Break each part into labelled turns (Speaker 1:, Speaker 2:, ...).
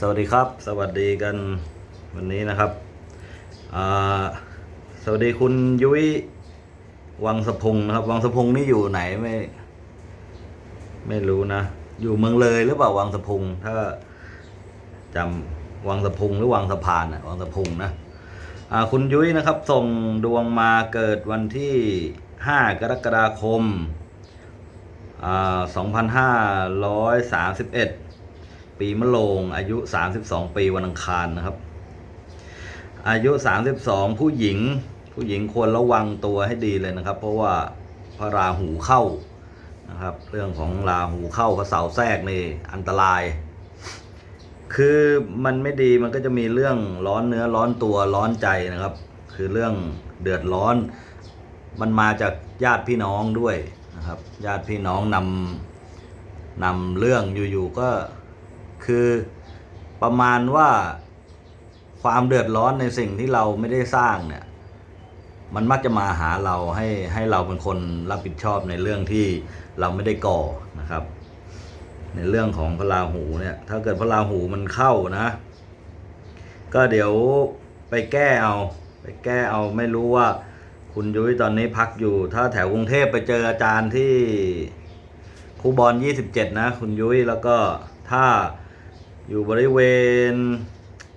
Speaker 1: สวัสดีครับ สวัสดีกันวันนี้นะครับ สวัสดีคุณยุ้ยวังสะพุงนะครับ วังสะพุงนี่อยู่ไหนไม่ ไม่รู้นะ อยู่เมืองเลยหรือเปล่าวังสะพุงถ้าจำวังสะพุงหรือวังสะพานอะวังสะพุงนะคุณยุ้ยนะครับ ส่งดวงมาเกิดวันที่ 5 กรกฎาคมอ่า2531 ปีมะโรงอายุ 32 ปีวันอังคารนะครับ อายุ 32 ผู้หญิง ผู้หญิงควรระวังตัวให้ดีเลยนะครับ เพราะว่าพระราหูเข้านะครับ เรื่องของราหูเข้าพระเสาแทรกนี่อันตราย คือมันไม่ดีมันก็จะมีเรื่องร้อนเนื้อร้อนตัวร้อนใจนะครับ คือเรื่องเดือดร้อน มันมาจากญาติพี่น้องด้วยนะครับ ญาติพี่น้องนำนำเรื่องอยู่ๆก็ คือประมาณว่าความเดือดร้อนในสิ่งที่เราไม่ได้สร้างเนี่ย มันมักจะมาหาเราให้ให้เราเป็นคนรับผิดชอบในเรื่องที่เราไม่ได้ก่อนะครับ ในเรื่องของพระราหูเนี่ย ถ้าเกิดพระราหูมันเข้านะ ก็เดี๋ยวไปแก้เอา ไปแก้เอาไม่รู้ว่า คุณยุ้ยตอนนี้พักอยู่ ถ้าแถวกรุงเทพไปเจออาจารย์ที่ครูบอล27 นะ คุณยุ้ยแล้วก็ถ้า อยู่บริเวณ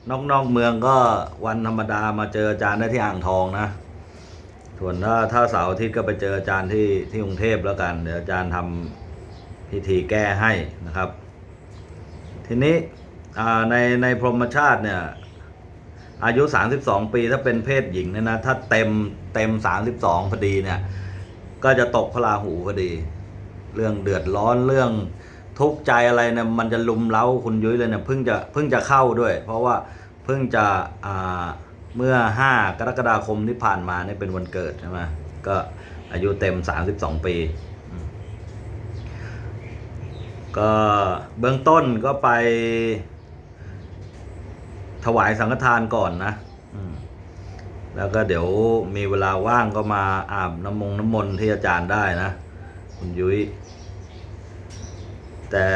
Speaker 1: นอกนอกๆเมืองก็วันธรรมดามาเจออาจารย์ได้ที่อ่างทองนะ ส่วนถ้าถ้าเสาร์อาทิตย์ก็ไปเจออาจารย์ที่ที่กรุงเทพแล้วกัน เดี๋ยวอาจารย์ทำพิธีแก้ให้นะครับ ทีนี้ในในพรหมชาติเนี่ยอายุ 32 ปีถ้าเป็นเพศหญิงเนี่ยนะถ้าเต็มเต็ม 32 พอดีเนี่ย ก็จะตกพระราหูพอดี เรื่องเดือดร้อนเรื่อง ทุกข์ใจอะไรเนี่ยมันจะลุมเล้าคุณยุ้ยเลยเนี่ยเพิ่งจะเพิ่งจะเข้าด้วย เพราะว่าเพิ่งจะอ่าเมื่อ 5 กรกฎาคมที่ผ่านมาเนี่ยเป็นวันเกิดใช่ไหมก็อายุเต็ม 32 ปีอืมก็เบื้องต้นก็ไปถวายสังฆทานก่อนนะแล้วก็เดี๋ยวมีเวลาว่างก็มาอาบน้ำมงน้ำมนต์ที่อาจารย์ได้นะ คุณยุ้ย แต่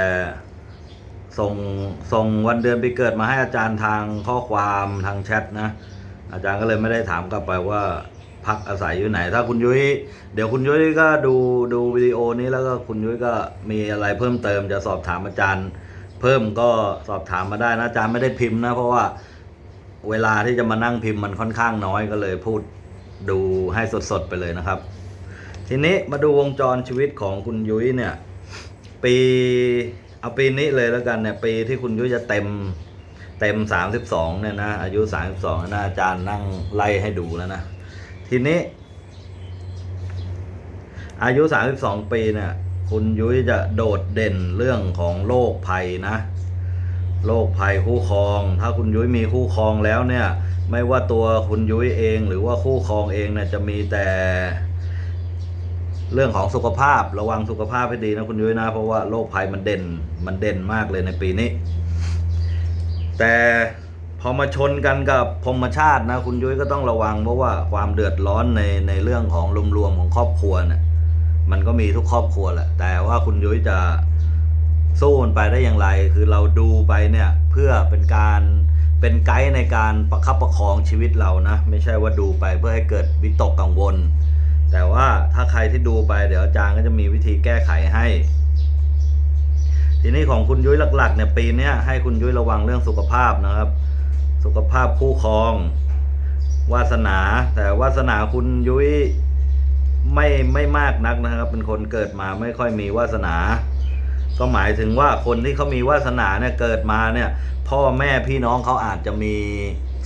Speaker 1: ส่งส่งวันเดือนปีเกิดมาให้อาจารย์ทางข้อความทางแชทนะ อาจารย์ก็เลยไม่ได้ถามกลับไปว่าพักอาศัยอยู่ไหน ถ้าคุณยุ้ยเดี๋ยวคุณยุ้ยก็ดูดูวิดีโอนี้แล้วก็คุณยุ้ยก็มีอะไรเพิ่มเติมจะสอบถามอาจารย์ เพิ่มก็สอบถามมาได้นะอาจารย์ไม่ได้พิมพ์นะ เพราะว่าเวลาที่จะมานั่งพิมพ์มันค่อนข้างน้อยก็เลยพูดดูให้สดๆไปเลยนะครับ ทีนี้มาดูวงจรชีวิตของคุณยุ้ยเนี่ย ปีเอาปีนี้เลยแล้วกันเนี่ยปีที่คุณยุ้ยจะเต็มเต็มสามสิบสองเนี่ยนะอายุสามสิบสองนะอาจารย์นั่งไล่ให้ดูแล้วนะ ทีนี้ อายุสามสิบสองปีเนี่ยคุณยุ้ยจะโดดเด่นเรื่องของโรคภัยนะโรคภัยคู่ครอง ถ้าคุณยุ้ยมีคู่ครองแล้วเนี่ย ไม่ว่าตัวคุณยุ้ยเอง หรือว่าคู่ครองเองเนี่ยจะมีแต่ เรื่องของสุขภาพระวังสุขภาพให้ดีนะคุณยุ้ยนะ เพราะว่าโรคภัยมันเด่นมันเด่นมากเลยในปีนี้ แต่พอมาชนกันกับพมชาตินะ คุณยุ้ยก็ต้องระวังเพราะว่าความเดือดร้อนในในเรื่องของรวมๆของครอบครัวเนี่ยมันก็มีทุกครอบครัวแหละแต่ว่าคุณยุ้ยจะสู้มันไปได้อย่างไร คือเราดูไปเนี่ยเพื่อเป็นการเป็นไกด์ในการประคับประคองชีวิตเรานะ ไม่ใช่ว่าดูไปเพื่อให้เกิดวิตกกังวล แต่ว่าถ้าใครที่ดูไปเดี๋ยวอาจารย์ก็จะมีวิธีแก้ไขให้ ทีนี้ของคุณยุ้ยหลักๆเนี่ยปีนี้ให้คุณยุ้ยระวังเรื่องสุขภาพนะครับ สุขภาพคู่ครอง วาสนา แต่วาสนาคุณยุ้ยไม่ไม่มากนักนะครับ เป็นคนเกิดมาไม่ค่อยมีวาสนา ก็หมายถึงว่าคนที่เขามีวาสนาเนี่ยเกิดมาเนี่ย พ่อแม่พี่น้องเขาอาจจะมี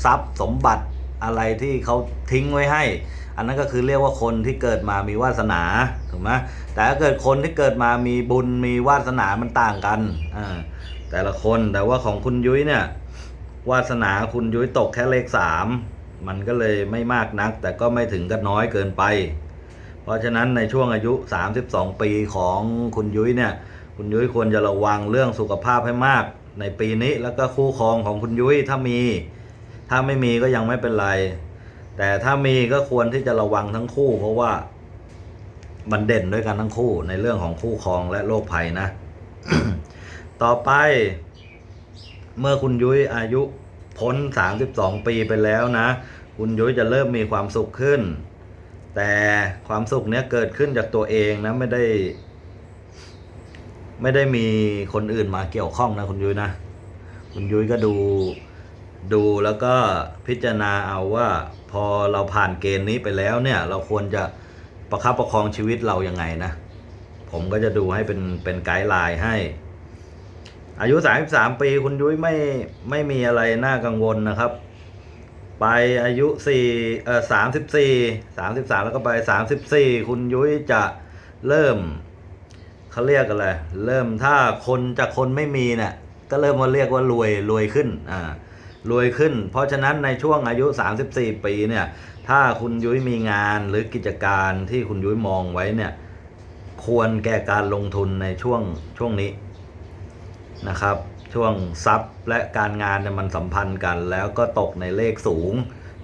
Speaker 1: ทรัพย์สมบัติ อะไรที่เขาทิ้งไว้ให้ อันนั้นก็คือเรียกว่าคนที่เกิดมามีวาสนาถูกไหมแต่ถ้าเกิดคนที่เกิดมามีบุญมีวาสนามันต่างกันอ่าแต่ละคนแต่ว่าของคุณยุ้ยเนี่ยวาสนาคุณยุ้ยตกแค่เลขสามมันก็เลยไม่มากนัก แต่ก็ไม่ถึงกับน้อยเกินไป เพราะฉะนั้นในช่วงอายุ 32 ปีของคุณยุ้ยเนี่ย คุณยุ้ยควรจะระวังเรื่องสุขภาพให้มากในปีนี้แล้วก็คู่ครองของคุณยุ้ยถ้ามี ถ้าไม่มีก็ยังไม่เป็นไร แต่ถ้ามีก็ควรที่จะระวังทั้งคู่ เพราะว่ามันเด่นด้วยกันทั้งคู่ในเรื่องของคู่ครองและโรคภัยนะ ต่อไป เมื่อคุณยุ้ยอายุพ้น 32 ปีไปแล้วนะ คุณยุ้ยจะเริ่มมีความสุขขึ้น แต่ความสุขเนี้ยเกิดขึ้นจากตัวเองนะไม่ได้ ไม่ได้มีคนอื่นมาเกี่ยวข้องนะคุณยุ้ยนะ คุณยุ้ยก็ดู ดูแล้วก็พิจารณาเอาว่าพอเราผ่านเกณฑ์นี้ไปแล้วเนี่ย เราควรจะประคับประคองชีวิตเรายังไงนะ ผมก็จะดูให้เป็นเป็นไกด์ไลน์ให้ อายุ 33 ปีคุณยุ้ยไม่ไม่มีอะไรน่ากังวลนะครับ ไปอายุ4เอ่อ34 33 แล้วก็ไป 34 คุณยุ้ยจะเริ่มเขาเรียกอะไรเริ่มถ้าคนจากคนไม่มีเนี่ยก็เริ่มมาเรียกว่ารวยรวยขึ้นอ่า รวยขึ้น เพราะฉะนั้นในช่วงอายุ 34 ปีเนี่ย ถ้าคุณยุ้ยมีงานหรือกิจการที่คุณยุ้ยมองไว้เนี่ย ควรแก่การลงทุนในช่วงช่วงนี้นะครับ ช่วงทรัพย์และการงานเนี่ยมันสัมพันธ์กัน แล้วก็ตกในเลขสูง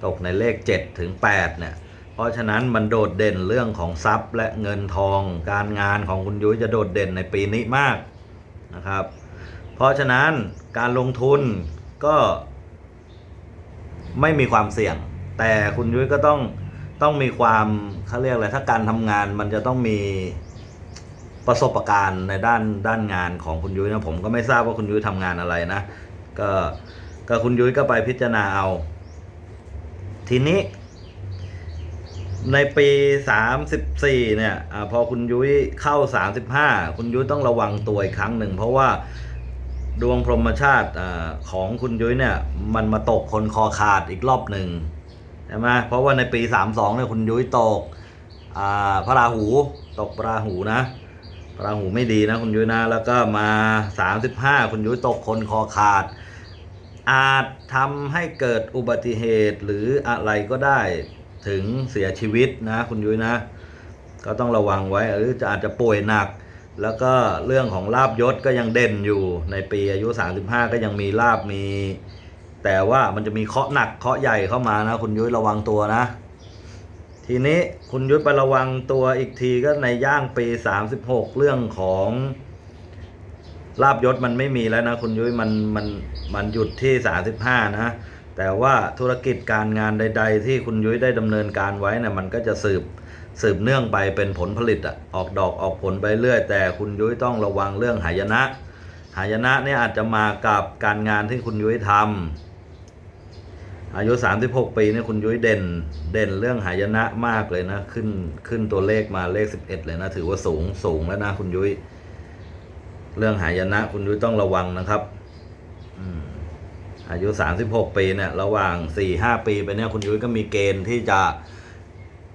Speaker 1: ตกในเลข 7 ถึง 8 เนี่ย เพราะฉะนั้นมันโดดเด่นเรื่องของทรัพย์และเงินทอง การงานของคุณยุ้ยจะโดดเด่นในปีนี้มากนะครับ เพราะฉะนั้นการลงทุนก็ ไม่มีความเสี่ยง แต่คุณยุ้ยก็ต้องต้องมีความเขาเรียกอะไรถ้าการทำงานมันจะต้องมีประสบการณ์ในด้านด้านงานของคุณยุ้ยนะผมก็ไม่ทราบว่าคุณยุ้ยทำงานอะไรนะก็ก็คุณยุ้ยก็ไปพิจารณาเอา ทีนี้ ในปี34เนี่ยอาพอคุณยุ้ยเข้า35คุณยุ้ยต้องระวังตัวอีกครั้งหนึ่ง เพราะว่า ดวงพรหมชาติอของคุณยุ้ยเนี่ย มันมาตกคนคอขาดอีกรอบหนึ่งใช่ไหมเพราะว่าในปี 32เนี่ยคุณยุ้ยตกอ่าพระราหูตกพระราหูนะพระราหูไม่ดีนะคุณยุ้ยนะ แล้วก็มา 35 คุณยุ้ยตกคนคอขาด อาจทำให้เกิดอุบัติเหตุหรืออะไรก็ได้ถึงเสียชีวิตนะ คุณยุ้ยนะ ก็ต้องระวังไว้หรือจะอาจจะป่วยหนัก แล้วก็เรื่องของลาบยศก็ยังเด่นอยู่ในปีอายุ 35 ก็ยังมีลาบมี แต่ว่ามันจะมีเคาะหนักเคาะใหญ่เข้ามานะ คุณยุ้ยระวังตัวนะ ทีนี้คุณยุ้ยไประวังตัวอีกทีก็ในย่างปี 36 เรื่องของลาบยศมันไม่มีแล้วนะ คุณยุ้ยมันมันมันหยุดที่ 35 นะแต่ว่าธุรกิจการงานใด ๆ ที่คุณยุ้ยได้ดำเนินการไว้นะมันก็จะสืบ สืบเนื่องไปเป็นผลผลิตอะออกดอกออกผลไปเรื่อย แต่คุณยุ้ยต้องระวังเรื่องหายนะ หายนะเนี่ยอาจจะมากับการงานที่คุณยุ้ยทำอายุ 36 ปีเนี่ยคุณยุ้ยเด่นเด่นเรื่องหายนะมากเลยนะ ขึ้นขึ้นตัวเลขมาเลข 11 เลยนะ ถือว่าสูงสูงแล้วนะคุณยุ้ยเรื่องหายนะ คุณยุ้ยต้องระวังนะครับอืมอายุ 36 ปีเนี่ยระหว่าง 4-5 ปีไปเนี่ยคุณยุ้ยก็มีเกณฑ์ที่จะ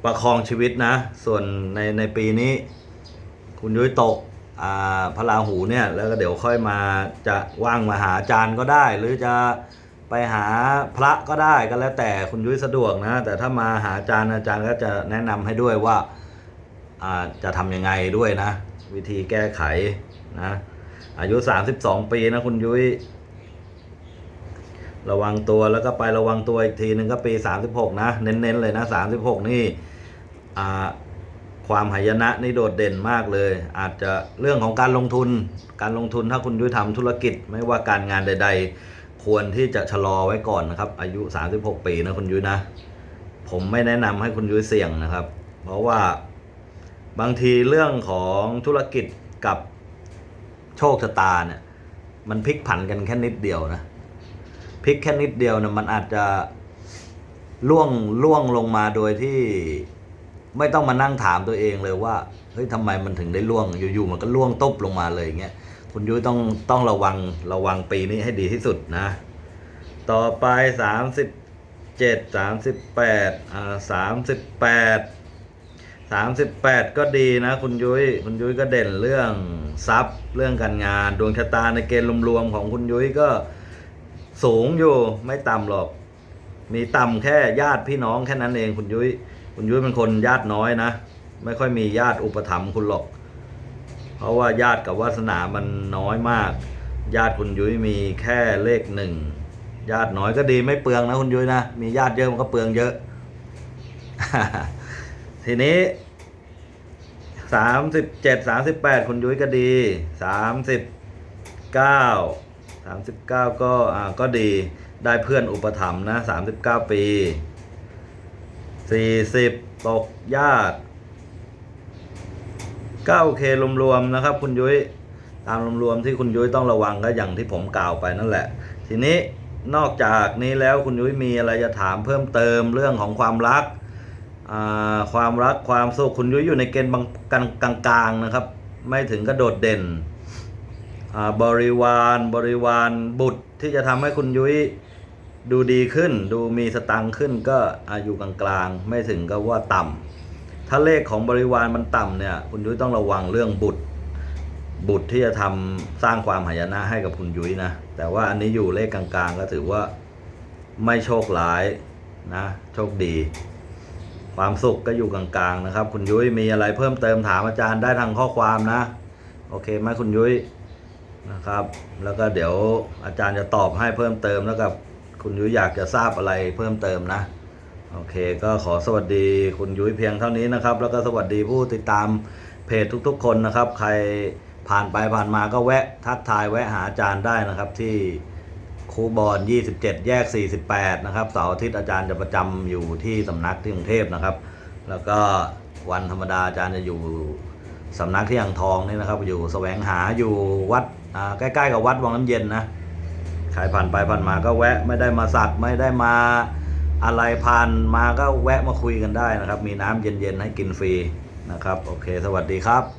Speaker 1: ประคองชีวิตนะ ส่วนในในปีนี้ คุณยุ้ยตกอ่าพระราหูเนี่ย แล้วก็เดี๋ยวค่อยมาจะว่างมาหาอาจารย์ก็ได้ หรือจะไปหาพระก็ได้ก็แล้วแต่คุณยุ้ยสะดวกนะ แต่ถ้ามาหาอาจารย์อาจารย์ก็จะแนะนำให้ด้วยว่าอ่าจะทำยังไงด้วยนะ วิธีแก้ไขนะอายุ 32 ปีนะคุณยุ้ยระวังตัวแล้วก็ไประวังตัวอีกทีหนึ่งก็ปี 36 นะ เน้นๆเลยนะ 36 นี่ ความหายนะนี่โดดเด่นมากเลย อาจจะเรื่องของการลงทุน การลงทุนถ้าคุณยุ้ยทำธุรกิจไม่ว่าการงานใด ๆ ควรที่จะชะลอไว้ก่อนนะครับ อายุ 36 ปีนะคุณยุ้ยนะ ผมไม่แนะนำให้คุณยุ้ยเสี่ยงนะครับ เพราะว่าบางทีเรื่องของธุรกิจกับโชคชะตาเนี่ยมันพลิกผันกันแค่นิดเดียวนะพลิกแค่นิดเดียวนะมันอาจจะล่วงล่วงลงมาโดยที่ ไม่ต้องมานั่งถามตัวเองเลยว่าเฮ้ยทำไมมันถึงได้ล่วงอยู่ๆมันก็ล่วงตบลงมาเลยอย่างเงี้ยคุณยุ้ยต้องต้องระวังระวังปีนี้ให้ดีที่สุดนะ ต่อไปสามสิบเจ็ดสามสิบแปดอ่าสามสิบแปดสามสิบแปดก็ดีนะ คุณยุ้ยคุณยุ้ยก็เด่นเรื่องทรัพย์เรื่องการงาน ดวงชะตาในเกณฑ์รวมๆของคุณยุ้ยก็สูงอยู่ไม่ต่ำหรอก มีต่ำแค่ญาติพี่น้องแค่นั้นเองคุณยุ้ย คุณยุ้ยเป็นคนญาติน้อยนะ ไม่ค่อยมีญาติอุปถัมภ์คุณหรอก เพราะว่าญาติกับวาสนามันน้อยมาก ญาติคุณยุ้ยมีแค่เลขหนึ่งญาติน้อยก็ดีไม่เปลืองนะคุณยุ้ยนะมีญาติเยอะมันก็เปลืองเยอะ ทีนี้สามสิบเจ็ดสามสิบแปดคุณยุ้ยก็ดีสามสิบเก้าสามสิบเก้าก็อ่าก็ดีได้เพื่อนอุปถัมภ์นะสามสิบเก้าปี สี่สิบตกยากก็โอเครวมๆนะครับ คุณยุ้ยตามรวมๆที่คุณยุ้ยต้องระวังก็อย่างที่ผมกล่าวไปนั่นแหละ ทีนี้นอกจากนี้แล้วคุณยุ้ยมีอะไรจะถามเพิ่มเติมเรื่องของความรักความรักความสุขคุณยุ้ยอยู่ในเกณฑ์กลางๆนะครับ ไม่ถึงกระโดดเด่นบริวารบริวารบุตรที่จะทำให้คุณยุ้ย ดูดีขึ้น ดูมีสตังค์ขึ้นก็อายุกลางๆ ไม่ถึงกับว่าต่ำถ้าเลขของบริวารมันต่ำเนี่ย คุณยุ้ยต้องระวังเรื่องบุตร บุตรที่จะทำสร้างความหายนะให้กับคุณยุ้ยนะ แต่ว่าอันนี้อยู่เลขกลางๆ ก็ถือว่าไม่โชคร้ายนะ โชคดี ความสุขก็อยู่กลางๆนะครับ คุณยุ้ยมีอะไรเพิ่มเติมถามอาจารย์ได้ทางข้อความนะ โอเคไหมคุณยุ้ยนะครับ แล้วก็เดี๋ยวอาจารย์จะตอบให้เพิ่มเติมแล้วกับ คุณยุ้ยอยากจะทราบอะไรเพิ่มเติมนะ โอเค ก็ขอสวัสดีคุณยุ้ยเพียงเท่านี้นะครับ แล้วก็สวัสดีผู้ติดตามเพจทุกๆ คนนะครับ ใครผ่านไปผ่านมาก็แวะทักทายแวะหาอาจารย์ได้นะครับที่ครูบอล27 แยก 48 นะครับเสาร์อาทิตย์อาจารย์จะประจำอยู่ที่สำนักที่กรุงเทพนะครับ แล้วก็วันธรรมดาอาจารย์จะอยู่สำนักที่อ่างทองนี่นะครับ อยู่แสวงหาอยู่วัดใกล้ๆกับวัดวังน้ำเย็นนะ รผ่านไปผ่านมาก็แวะไม่ได้มาสักไม่ได้มาอะไรผ่านมาก็แวะมาคุยกันได้นะครับ มีน้ำเย็นๆให้กินฟรีนะครับ โอเค สวัสดีครับ